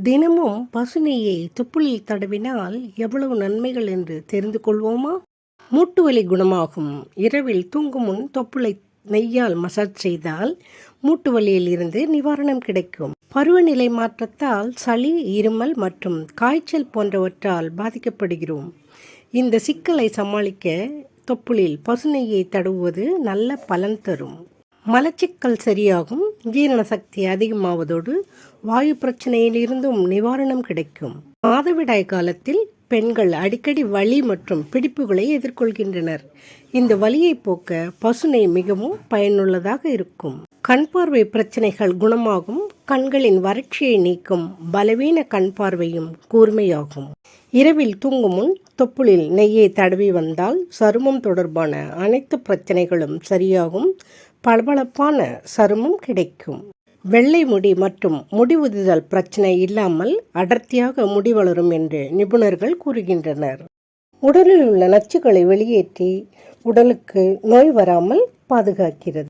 தினமும் பசுநெய்யை தொப்புளில் தடவினால் எவ்வளவு நன்மைகள் என்று தெரிந்து கொள்வோமா? மூட்டு வலி குணமாகும். இரவில் தூங்கும் முன் தொப்புளை நெய்யால் மசாஜ் செய்தால் மூட்டு வலியில் இருந்து நிவாரணம் கிடைக்கும். பருவநிலை மாற்றத்தால் சளி இருமல் மற்றும் காய்ச்சல் போன்றவற்றால் பாதிக்கப்படுகிறோம். இந்த சிக்கலை சமாளிக்க தொப்புளில் பசுநெய்யை தடவுவது நல்ல பலன் தரும். மலச்சிக்கல் சரியாகும். ஜீரண சக்தி அதிகமாவதோடு வாயு பிரச்சனையிலிருந்தும் நிவாரணம் கிடைக்கும். மாதவிடாய் காலத்தில் பெண்கள் அடிக்கடி வலி மற்றும் பிடிப்புகளை எதிர்கொள்கின்றனர். இந்த வலியை போக்க பசுனை மிகவும் பயனுள்ளதாக இருக்கும். கண் பார்வை பிரச்சனைகள் குணமாகும் கண்களின் வறட்சியை நீக்கும் பலவீன கண் பார்வையும் கூர்மையாகும். இரவில் தூங்கும் முன் தொப்புளில் நெய்யை தடவி வந்தால் சருமம் தொடர்பான அனைத்து பிரச்சனைகளும் சரியாகும் பளபளப்பான சருமம் கிடைக்கும். வெள்ளை முடி மற்றும் முடி உதிதல் பிரச்சனை இல்லாமல் அடர்த்தியாக முடி வளரும் என்று நிபுணர்கள் கூறுகின்றனர். உடலில் உள்ள நச்சுக்களை வெளியேற்றி உடலுக்கு நோய் வராமல் பாதுகாக்கிறது.